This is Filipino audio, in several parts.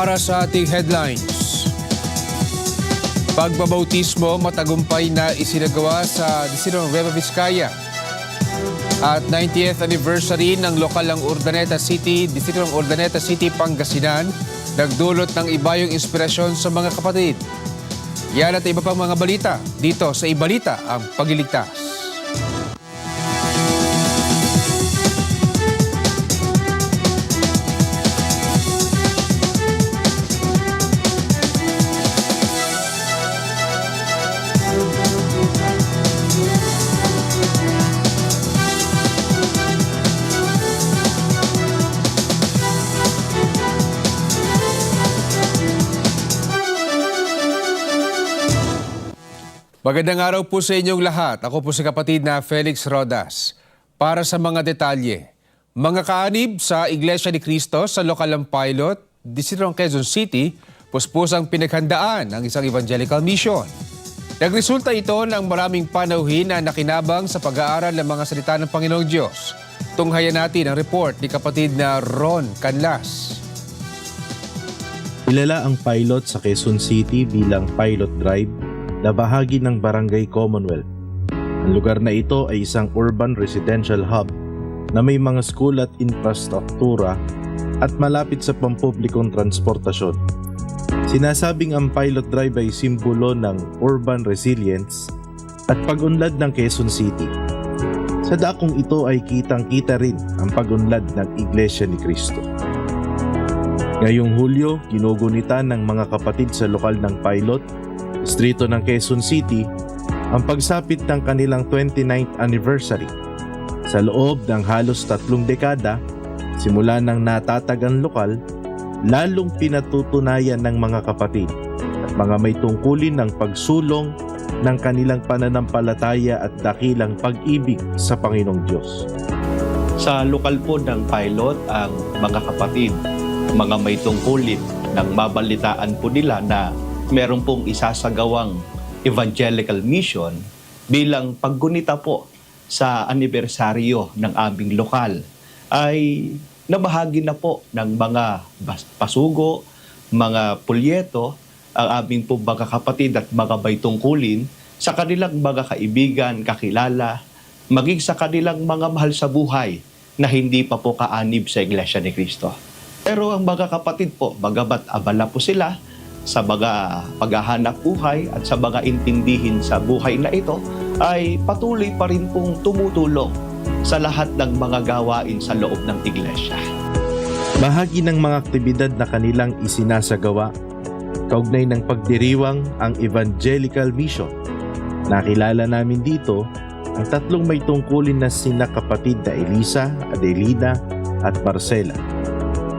para sa ating headlines. Pagbabautismo matagumpay na isinagawa sa Distrito Nueva Vizcaya. At 90th anniversary ng lokal ng Urdaneta City, Distrito ng Urdaneta City, Pangasinan, nagdulot ng iba yung inspirasyon sa mga kapatid. Yan at iba pang mga balita dito sa Ibalita ang Pagliligtas. Magandang araw po sa inyong lahat. Ako po si kapatid na Felix Rodas. Para sa mga detalye, mga kaanib sa Iglesia ni Cristo sa lokal ng pilot, Distrito Quezon City, puspusang pinaghandaan ang isang evangelical mission. Nagresulta ito ng maraming panauhin na nakinabang sa pag-aaral ng mga salita ng Panginoong Diyos. Tunghayan natin ang report ni kapatid na Ron Canlas. Kilala ang pilot sa Quezon City bilang Pilot Drive na bahagi ng Barangay Commonwealth. Ang lugar na ito ay isang urban residential hub na may mga school at infrastruktura at malapit sa pampublikong transportasyon. Sinasabing ang Pilot Drive ay simbolo ng urban resilience at pag-unlad ng Quezon City. Sa dakong ito ay kitang-kita rin ang pag-unlad ng Iglesia ni Cristo. Ngayong Hulyo, ginugunita ng mga kapatid sa lokal ng pilot, distrito ng Quezon City, ang pagsapit ng kanilang 29th anniversary. Sa loob ng halos tatlong dekada, simula ng natatag ang lokal, lalong pinatutunayan ng mga kapatid at mga may tungkulin ng pagsulong ng kanilang pananampalataya at dakilang pag-ibig sa Panginoong Diyos. Sa lokal po ng pilot, ang mga kapatid, mga may tungkulin ng mabalitaan po nila na meron pong isasagawang evangelical mission bilang paggunita po sa anibersaryo ng aming lokal ay nabahagi na po ng mga pasugo, mga pulyeto, ang aming po mga kapatid at mga may tungkulin sa kanilang mga kaibigan, kakilala, maging sa kanilang mga mahal sa buhay na hindi pa po kaanib sa Iglesia ni Cristo. Pero ang mga kapatid po, bagamat abala po sila sa mga paghahanap buhay at sa mga intindihin sa buhay na ito, ay patuloy pa rin pong tumutulong sa lahat ng mga gawain sa loob ng Iglesia. Bahagi ng mga aktibidad na kanilang isinasagawa, kaugnay ng pagdiriwang ang Evangelical Mission. Nakilala namin dito ang tatlong may tungkulin na sina kapatid na Elisa, Adelina at Marcela.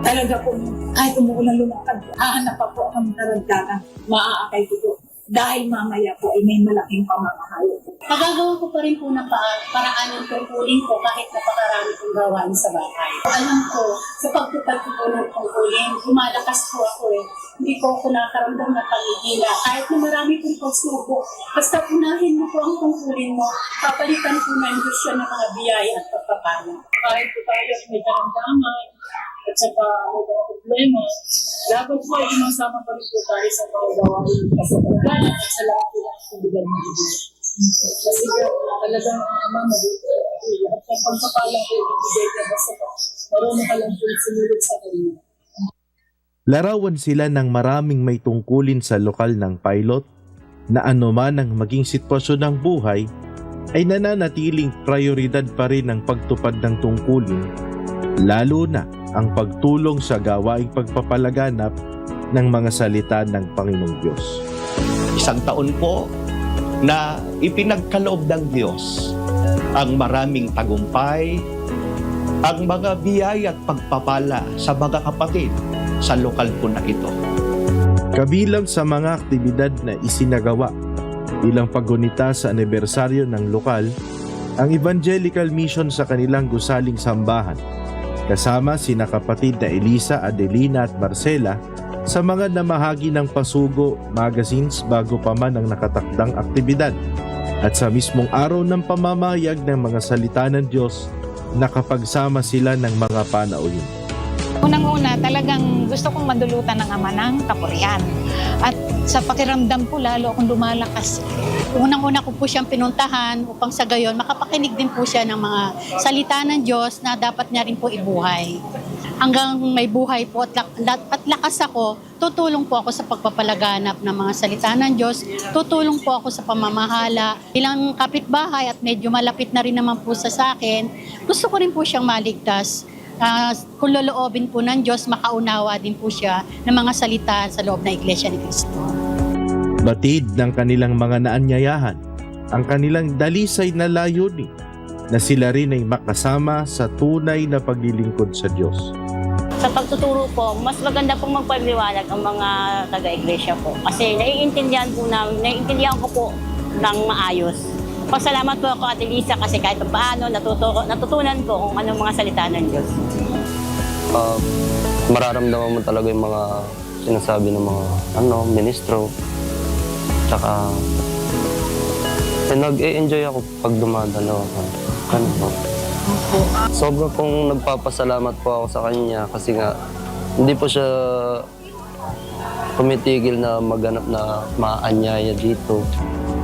talaga po, kahit umuulan lumakad, hahanap pa po ang karagdagang maaakay ko po. Dahil mamaya po ay may malaking pamamahal. Magagawa ko pa rin po ng pa- paraan ng tungkulin ko kahit napakarami kong gawain sa bahay. Alam ko, sa pagtupad ko po ng tungkulin, lumalakas po ako eh. Hindi ko ako nakakaramdam na pangigila. Kahit na marami pong pagsubok, basta punahin mo po ang tungkulin mo, papalitan po ng Diyos siya ng mga biyaya at pagpapala. Kahit po tayo may karamdaman, at saka may mga problema, dapat po ay sumasama pa rin po tayo sa mga kasabatan at sa lahat po ng lugar ng Diyos. Kasi talagang uh, mama, at ang pagpapalang ko ibigay ka basta pa. Marunong ka lang po sumulot sa kanya. Larawan sila ng maraming may tungkulin sa lokal ng pilot na anuman ang maging sitwasyon ng buhay ay nananatiling prioridad pa rin ang pagtupad ng tungkulin lalo na ang pagtulong sa gawaing pagpapalaganap ng mga salita ng Panginoong Diyos. Isang taon po na ipinagkaloob ng Diyos ang maraming tagumpay, ang mga biyaya at pagpapala sa mga kapatid sa lokal po na ito. Kabilang sa mga aktibidad na isinagawa bilang paggunita sa anibersaryo ng lokal, ang evangelical mission sa kanilang gusaling sambahan, kasama sina kapatid na Elisa, Adelina at Marcela sa mga namahagi ng pasugo magazines bago pa man ang nakatakdang aktibidad at sa mismong araw ng pamamayag ng mga salita ng Diyos nakapagsama sila ng mga panauhin. Unang-una, talagang gusto kong madulutan ng ama ng kapurian. At sa pakiramdam ko, lalo akong lumalakas. Unang-una ko po siyang pinuntahan upang sa gayon, makapakinig din po siya ng mga salita ng Diyos na dapat niya rin po ibuhay. Hanggang may buhay po at, lak- at lakas ako, tutulong po ako sa pagpapalaganap ng mga salita ng Diyos. Tutulong po ako sa pamamahala. Bilang kapitbahay at medyo malapit na rin naman po sa akin, gusto ko rin po siyang maligtas. Ah, kung loloobin po ng Diyos, makaunawa din po siya ng mga salita sa loob ng Iglesia ni Cristo. Batid ng kanilang mga naanyayahan ang kanilang dalisay na layunin na sila rin ay makasama sa tunay na paglilingkod sa Diyos. Sa pagtuturo po, mas maganda pong magpaliwanag ang mga taga-iglesia po. Kasi naiintindihan po namin, naiintindihan ko po ng maayos. Pasalamat po ako Ate Lisa kasi kahit pa paano natuto, natutunan ko kung anong mga salita ng Diyos. uh, mararamdaman mo talaga yung mga sinasabi ng mga ano, ministro. Tsaka, eh, nag-e-enjoy ako pag dumadalaw ako. Ano po. Sobra pong nagpapasalamat po ako sa kanya kasi nga, hindi po siya tumitigil na maganap na maanyaya dito.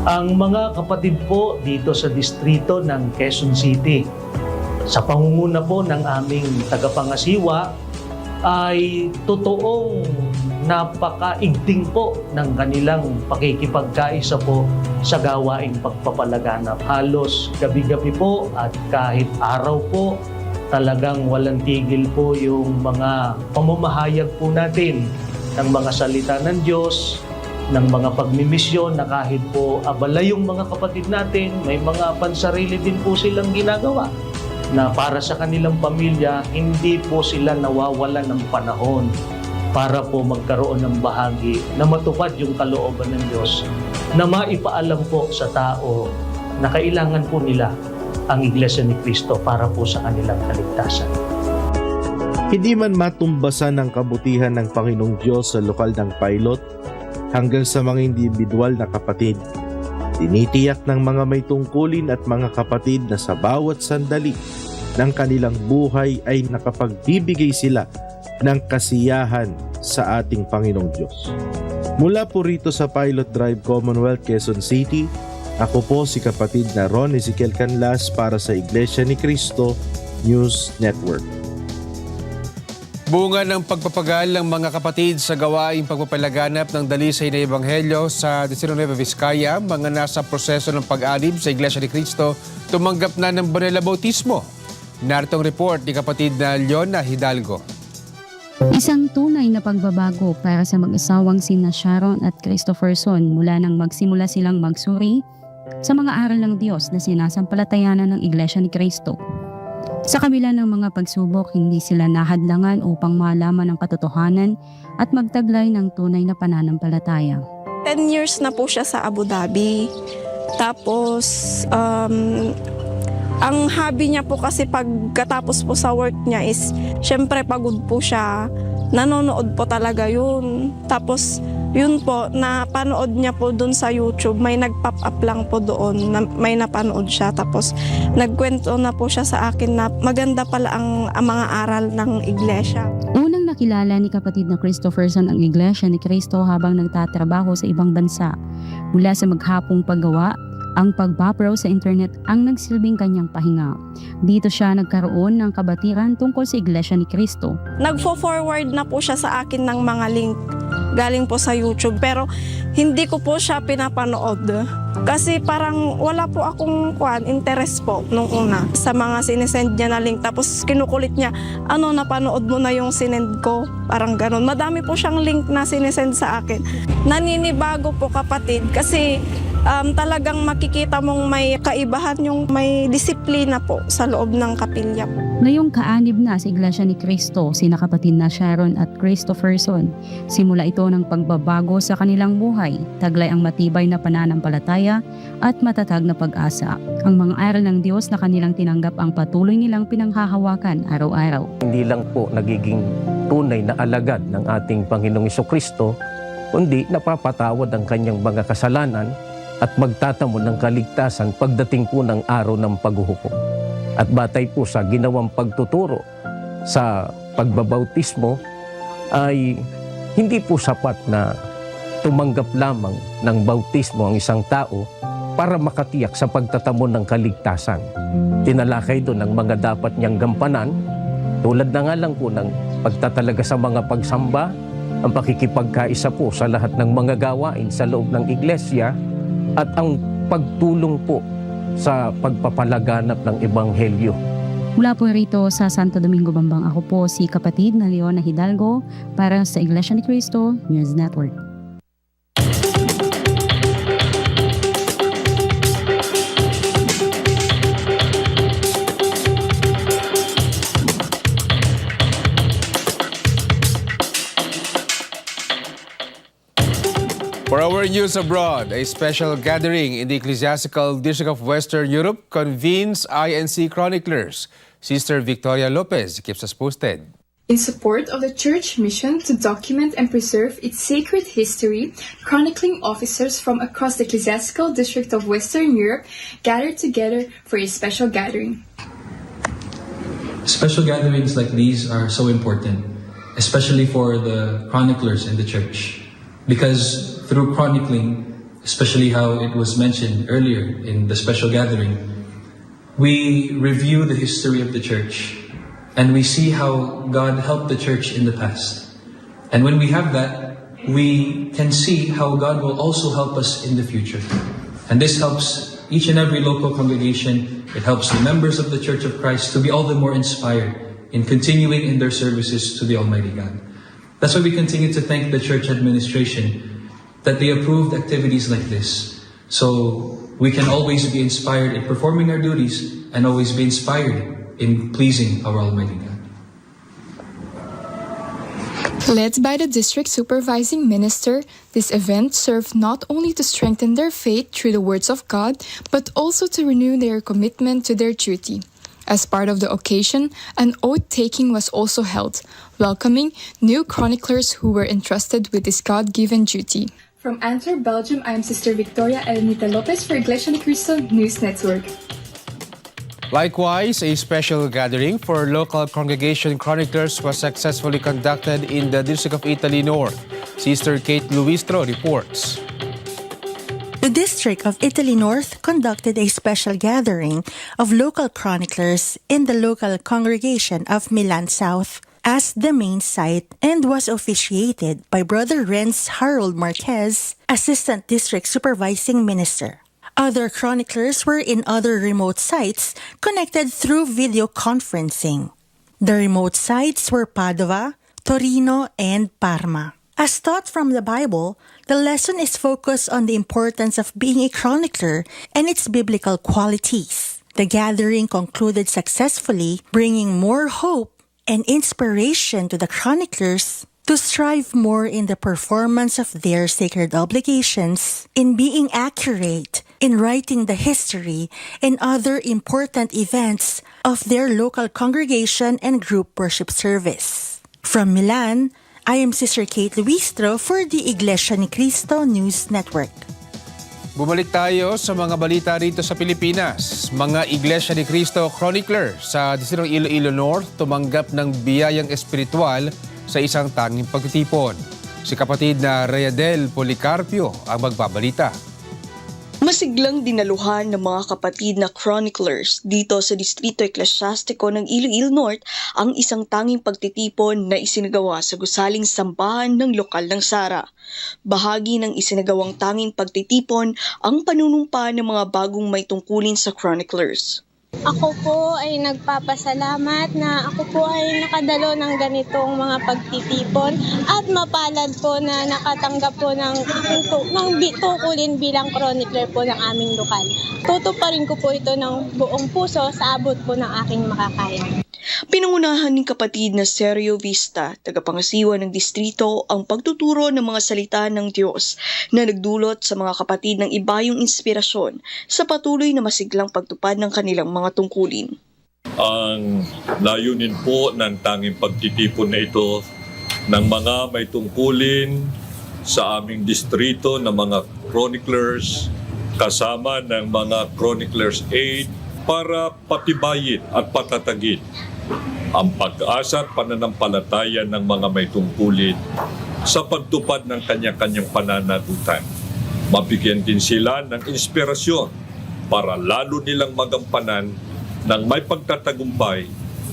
Ang mga kapatid po dito sa distrito ng Quezon City. Sa pangunguna po ng aming tagapangasiwa ay totoong napakaigting po ng kanilang pakikipagkaisa po sa gawaing pagpapalaganap. Halos gabi-gabi po at kahit araw po talagang walang tigil po yung mga pamamahayag po natin ng mga salita ng Diyos, ng mga pagmimisyon na kahit po abala yung mga kapatid natin, may mga pansarili din po silang ginagawa na para sa kanilang pamilya, hindi po sila nawawala ng panahon para po magkaroon ng bahagi na matupad yung kalooban ng Diyos na maipaalam po sa tao na kailangan po nila ang Iglesia ni Cristo para po sa kanilang kaligtasan. Hindi man matumbasan ng kabutihan ng Panginoong Diyos sa lokal ng pilot hanggang sa mga individual na kapatid. Tinitiyak ng mga may tungkulin at mga kapatid na sa bawat sandali ng kanilang buhay ay nakapagbibigay sila ng kasiyahan sa ating Panginoong Diyos. Mula po rito sa Pilot Drive Commonwealth, Quezon City, ako po si kapatid na Ron Ezekiel Canlas para sa Iglesia ni Cristo News Network. Bunga ng pagpapagal ng mga kapatid sa gawaing pagpapalaganap ng dalisay na Ebanghelyo sa Distrito Nueva Vizcaya, mga nasa proseso ng pag-alib sa Iglesia ni Cristo, tumanggap na ng Banela Bautismo. Naritong report ni kapatid na Leona Hidalgo. Isang tunay na pagbabago para sa mag-asawang sina Sharon at Christopherson mula nang magsimula silang magsuri sa mga aral ng Diyos na sinasampalatayanan ng Iglesia ni Cristo. Sa kabila ng mga pagsubok, hindi sila nahadlangan upang malaman ang katotohanan at magtaglay ng tunay na pananampalataya. 10 years na po siya sa Abu Dhabi. Tapos, um, ang hobby niya po kasi pagkatapos po sa work niya is, syempre pagod po siya. Nanonood po talaga yun. Tapos, yun po, napanood niya po dun sa YouTube. May nag-pop up lang po doon. Na, may napanood siya. Tapos, nagkwento na po siya sa akin na maganda pala ang, ang mga aral ng iglesia. Unang nakilala ni kapatid na Christopherson ang Iglesia ni Cristo habang nagtatrabaho sa ibang bansa. Mula sa maghapong paggawa, ang pagbabraw sa internet ang nagsilbing kanyang pahinga. Dito siya nagkaroon ng kabatiran tungkol sa Iglesia ni Cristo. Nagfo-forward na po siya sa akin ng mga link galing po sa YouTube pero hindi ko po siya pinapanood. Kasi parang wala po akong kwan, interest po nung una sa mga sinesend niya na link. Tapos kinukulit niya ano napanood mo na yung sinend ko? Parang ganun. Madami po siyang link na sinesend sa akin. Naninibago po kapatid kasi um, talagang makikita mong may kaibahan yung may disiplina po sa loob ng kapilya po. Ngayong kaanib na sa Iglesia ni Cristo, sina kapatid na Sharon at Christopherson, simula ito ng pagbabago sa kanilang buhay, taglay ang matibay na pananampalataya at matatag na pag-asa. Ang mga aral ng Diyos na kanilang tinanggap ang patuloy nilang pinanghahawakan araw-araw. hindi lang po nagiging tunay na alagad ng ating Panginoong Kristo, kundi napapatawad ang kanyang mga kasalanan at magtatamo ng kaligtasan pagdating po ng araw ng paghuhukom. At batay po sa ginawang pagtuturo sa pagbabautismo ay hindi po sapat na tumanggap lamang ng bautismo ang isang tao para makatiyak sa pagtatamo ng kaligtasan. Tinalakay doon ang mga dapat niyang gampanan tulad na nga lang po ng pagtatalaga sa mga pagsamba, ang pakikipagkaisa po sa lahat ng mga gawain sa loob ng iglesia at ang pagtulong po sa pagpapalaganap ng ebanghelyo. Mula po rito sa Santo Domingo, Bambang, ako po si kapatid na Leona Hidalgo para sa Iglesia ni Cristo News Network. News abroad, a special gathering in the Ecclesiastical District of Western Europe convenes INC chroniclers. Sister Victoria Lopez keeps us posted. In support of the Church mission to document and preserve its sacred history, chronicling officers from across the Ecclesiastical District of Western Europe gathered together for a special gathering. Special gatherings like these are so important, especially for the chroniclers in the church. Because through chronicling, especially how it was mentioned earlier in the special gathering, we review the history of the church and we see how God helped the church in the past. And when we have that, we can see how God will also help us in the future. And this helps each and every local congregation. It helps the members of the Church of Christ to be all the more inspired in continuing in their services to the Almighty God. That's why we continue to thank the church administration that they approved activities like this. So we can always be inspired in performing our duties and always be inspired in pleasing our Almighty God. Led by the district supervising minister, this event served not only to strengthen their faith through the words of God, but also to renew their commitment to their duty. As part of the occasion, an oath taking was also held, welcoming new chroniclers who were entrusted with this God given duty. From Antwerp, Belgium, I am Sister Victoria Elnita Lopez for Iglesia ni Cristo News Network. Likewise, a special gathering for local congregation chroniclers was successfully conducted in the District of Italy North. Sister Kate Luistro reports. The District of Italy North conducted a special gathering of local chroniclers in the local congregation of Milan South as the main site and was officiated by Brother Renz Harold Marquez, Assistant District Supervising Minister. Other chroniclers were in other remote sites connected through video conferencing. The remote sites were Padova, Torino, and Parma. As taught from the Bible, the lesson is focused on the importance of being a chronicler and its biblical qualities. The gathering concluded successfully, bringing more hope and inspiration to the chroniclers to strive more in the performance of their sacred obligations, in being accurate, in writing the history and other important events of their local congregation and group worship service. From Milan, I am Sister Kate Luistro for the Iglesia ni Cristo News Network. Bumalik tayo sa mga balita rito sa Pilipinas. Mga Iglesia ni Cristo Chronicler sa Distrito Iloilo North tumanggap ng biyayang espiritual sa isang tanging pagtitipon. Si kapatid na Reyadel Policarpio ang magbabalita. Masiglang dinaluhan ng mga kapatid na chroniclers dito sa Distrito Eklesyastiko ng Iloilo North ang isang tanging pagtitipon na isinagawa sa gusaling sambahan ng lokal ng Sara. Bahagi ng isinagawang tanging pagtitipon ang panunumpa ng mga bagong may tungkulin sa chroniclers. Ako po ay nagpapasalamat na ako po ay nakadalo ng ganitong mga pagtitipon at mapalad po na nakatanggap po ng, ng tukulin bilang chronicler po ng aming lokal. Tutuparin ko po ito ng buong puso sa abot po ng aking makakaya. Pinangunahan ng kapatid na Sergio Vista, tagapangasiwa ng distrito, ang pagtuturo ng mga salita ng Diyos na nagdulot sa mga kapatid ng ibayong inspirasyon sa patuloy na masiglang pagtupad ng kanilang mga tungkulin. Ang layunin po ng tanging pagtitipon na ito ng mga may tungkulin sa aming distrito ng mga chroniclers kasama ng mga chroniclers aid para patibayin at patatagin ang pag-asa at pananampalataya ng mga may tungkulin sa pagtupad ng kanya-kanyang pananagutan. Mabigyan din sila ng inspirasyon para lalo nilang magampanan ng may pagtatagumpay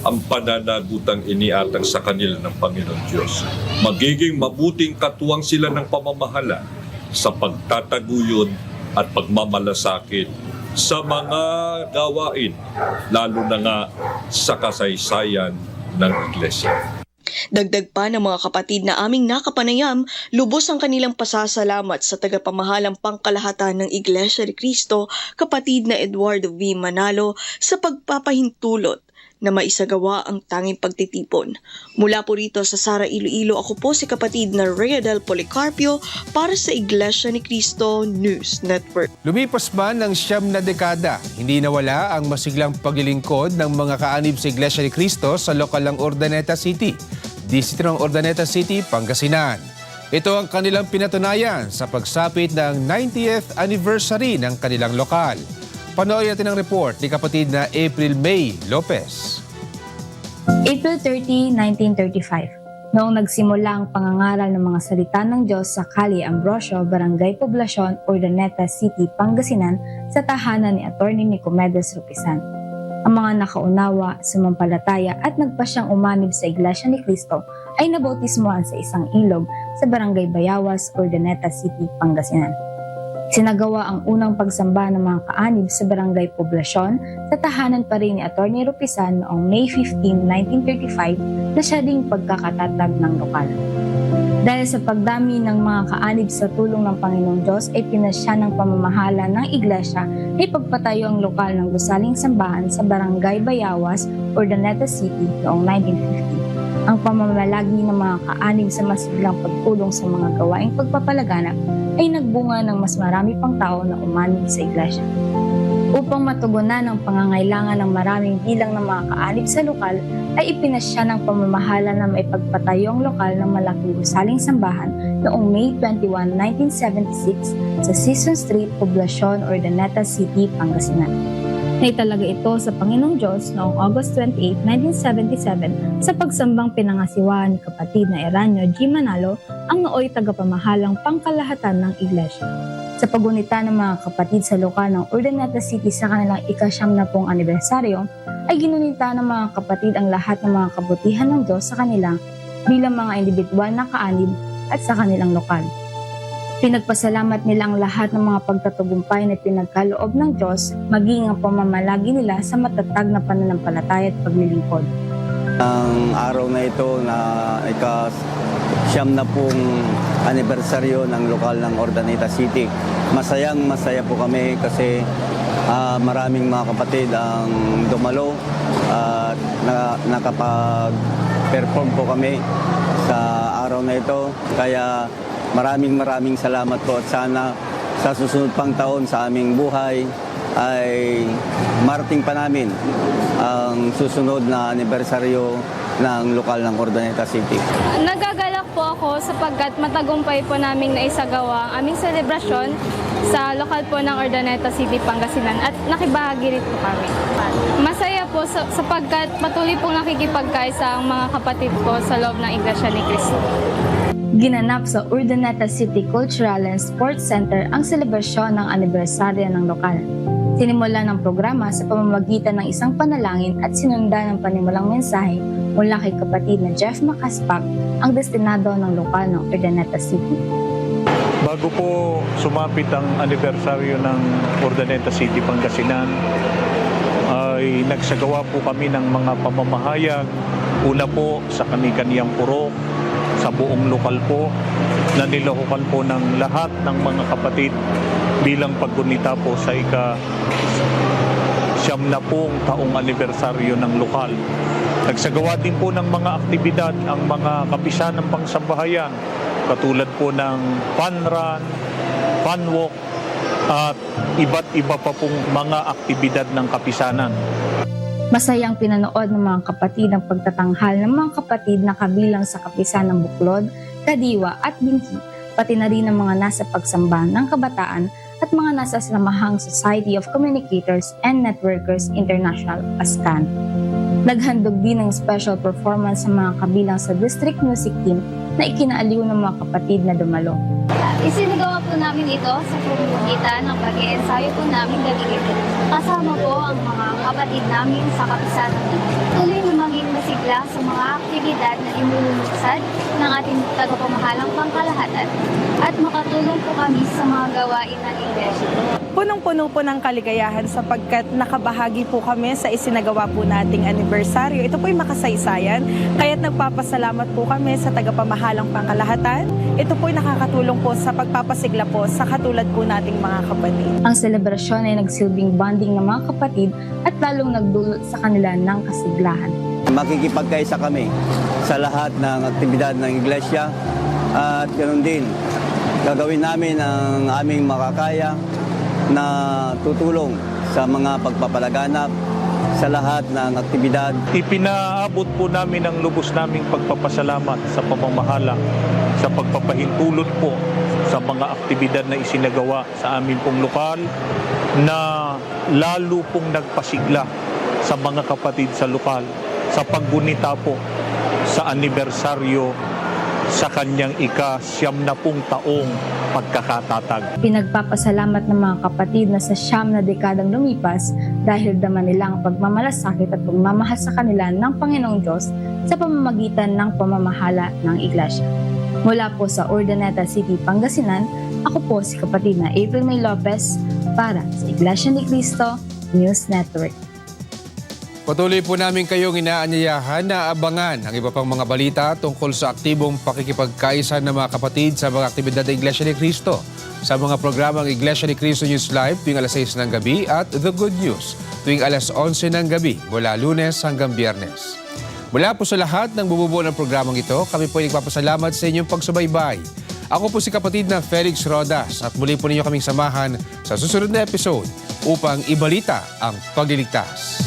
ang pananagutang iniatang sa kanila ng Panginoon Diyos. Magiging mabuting katuwang sila ng pamamahala sa pagtataguyod at pagmamalasakit sa mga gawain, lalo na nga sa kasaysayan ng Iglesia. Dagdag pa ng mga kapatid na aming nakapanayam, lubos ang kanilang pasasalamat sa tagapamahalang pangkalahatan ng Iglesia ni Cristo, kapatid na Eduardo V. Manalo, sa pagpapahintulot na maisagawa ang tanging pagtitipon. Mula po rito sa Sara Iloilo, ako po si kapatid na Rhea del Policarpio para sa Iglesia ni Cristo News Network. Lumipas man ng siyam na dekada, hindi nawala ang masiglang paglilingkod ng mga kaanib sa Iglesia ni Cristo sa lokal ng Ordaneta City, distrito ng Ordaneta City, Pangasinan. Ito ang kanilang pinatunayan sa pagsapit ng 90th anniversary ng kanilang lokal. Panoorin natin ang report ni kapatid na April May Lopez. April 30, 1935, noong nagsimula ang pangangaral ng mga salita ng Diyos sa Kali Ambrosio, Barangay Poblacion, Urdaneta City, Pangasinan sa tahanan ni Atty. Nicomedes Rupisan. Ang mga nakaunawa, sumampalataya at nagpasyang umanib sa Iglesia ni Cristo ay nabautismoan sa isang ilog sa Barangay Bayawas, Urdaneta City, Pangasinan. Sinagawa ang unang pagsamba ng mga kaanib sa Barangay Poblasyon sa tahanan pa rin ni Atty. Rupisan noong May 15, 1935 na siya ding pagkakatatag ng lokal. Dahil sa pagdami ng mga kaanib sa tulong ng Panginoong Diyos ay pinasya ng pamamahala ng iglesia na ipagpatayo ang lokal ng gusaling sambahan sa Barangay Bayawas, Urdaneta City noong 1950 ang pamamalagi ng mga kaanib sa masiglang pagtulong sa mga gawaing pagpapalaganap ay nagbunga ng mas marami pang tao na umanib sa iglesia. Upang matugunan ang pangangailangan ng maraming bilang ng mga kaanib sa lokal, ay ipinasya ng pamamahala na may pagpatayo ang lokal ng malaking gusaling sambahan noong May 21, 1976 sa Season Street, Poblacion, Urdaneta City, Pangasinan. Naitalaga ito sa Panginoong Diyos noong August 28, 1977 sa pagsambang pinangasiwaan ni kapatid na Eranio G. Manalo ang nooy tagapamahalang pangkalahatan ng Iglesia. Sa pagunita ng mga kapatid sa lokal ng Urdaneta City sa kanilang ikasyam na pong anibersaryo, ay ginunita ng mga kapatid ang lahat ng mga kabutihan ng Diyos sa kanila bilang mga individual na kaanib at sa kanilang lokal. Pinagpasalamat nila ang lahat ng mga pagtatagumpay na pinagkaloob ng Diyos, maging ang pamamalagi nila sa matatag na pananampalataya at paglilingkod. Ang araw na ito na ika siyam na pong anibersaryo ng lokal ng Ordaneta City. Masayang masaya po kami kasi ah, maraming mga kapatid ang dumalo at na, nakapag-perform po kami sa araw na ito. Kaya maraming maraming salamat po at sana sa susunod pang taon sa aming buhay ay marating pa namin ang susunod na anibersaryo ng lokal ng Ordaneta City. Nagagalak po ako sapagkat matagumpay po namin na isagawa ang aming selebrasyon sa lokal po ng Ordaneta City, Pangasinan at nakibahagi rin po kami. Masaya po sa- sapagkat patuloy pong nakikipagkaisa ang mga kapatid ko sa loob ng Iglesia ni Cristo. Ginanap sa Urdaneta City Cultural and Sports Center ang selebrasyon ng anibersaryo ng lokal. Sinimula ng programa sa pamamagitan ng isang panalangin at sinunda ng panimulang mensahe mula kay kapatid na Jeff Macaspak, ang destinado ng lokal ng Urdaneta City. Bago po sumapit ang anibersaryo ng Urdaneta City, Pangasinan, ay nagsagawa po kami ng mga pamamahayag. Una po sa kanikaniyang purok, sa buong lokal po, na nilahukan po ng lahat ng mga kapatid bilang paggunita po sa ika siyam na pong taong anibersaryo ng lokal. Nagsagawa din po ng mga aktibidad ang mga kapisan ng pangsambahayan katulad po ng fun run, fun walk, at iba't iba pa pong mga aktibidad ng kapisanan. Masayang pinanood ng mga kapatid ang pagtatanghal ng mga kapatid na kabilang sa kapisan ng Buklod, Kadiwa at Binhi, pati na rin ang mga nasa pagsamba ng kabataan at mga nasa Samahang Society of Communicators and Networkers International, ASCAN. Naghandog din ng special performance sa mga kabilang sa district music team na ikinaaliw ng mga kapatid na dumalo. Isinagawa po namin ito sa pamamagitan ng pag-iensayo po namin gabi-gabi. Kasama po ang mga kapatid namin sa kapisanan. Tuloy na maging masigla sa mga aktibidad na inululuksad ng ating tagapamahalang pangkalahatan at makatulong po kami sa mga gawain ng iglesia. Punong-puno po ng kaligayahan sapagkat nakabahagi po kami sa isinagawa po nating anibersaryo. Ito po'y makasaysayan, kaya't nagpapasalamat po kami sa tagapamahalang pangkalahatan. Ito po'y nakakatulong po sa pagpapasigla po sa katulad po nating mga kapatid. Ang selebrasyon ay nagsilbing bonding ng mga kapatid at lalong nagdulot sa kanila ng kasiglahan. Makikipagkaisa kami sa lahat ng aktibidad ng iglesia at ganoon din gagawin namin ang aming makakaya na tutulong sa mga pagpapalaganap sa lahat ng aktibidad Ipinaabot po namin ang lubos naming pagpapasalamat sa pamamahala sa pagpapahintulot po sa mga aktibidad na isinagawa sa amin pong lokal na lalo pong nagpasigla sa mga kapatid sa lokal sa paggunita po sa anibersaryo sa kanyang ika-siyam na pong taong pagkakatatag. Pinagpapasalamat ng mga kapatid na sa siyam na dekadang lumipas dahil dama nila ang pagmamalasakit at pagmamahal sa kanila ng Panginoong Diyos sa pamamagitan ng pamamahala ng Iglesia. Mula po sa Urdaneta City, Pangasinan, ako po si kapatid na April May Lopez para sa Iglesia ni Cristo News Network. Patuloy po namin kayong inaanyayahan na abangan ang iba pang mga balita tungkol sa aktibong pakikipagkaisa ng mga kapatid sa mga aktibidad ng Iglesia ni Cristo sa mga programang Iglesia ni Cristo News Live tuwing alas 6 ng gabi at The Good News tuwing alas 11 ng gabi mula lunes hanggang biyernes. Mula po sa lahat ng bumubuo ng programang ito, kami po ay nagpapasalamat sa inyong pagsubaybay. Ako po si kapatid na Felix Rodas at muli po ninyo kaming samahan sa susunod na episode upang ibalita ang pagliligtas.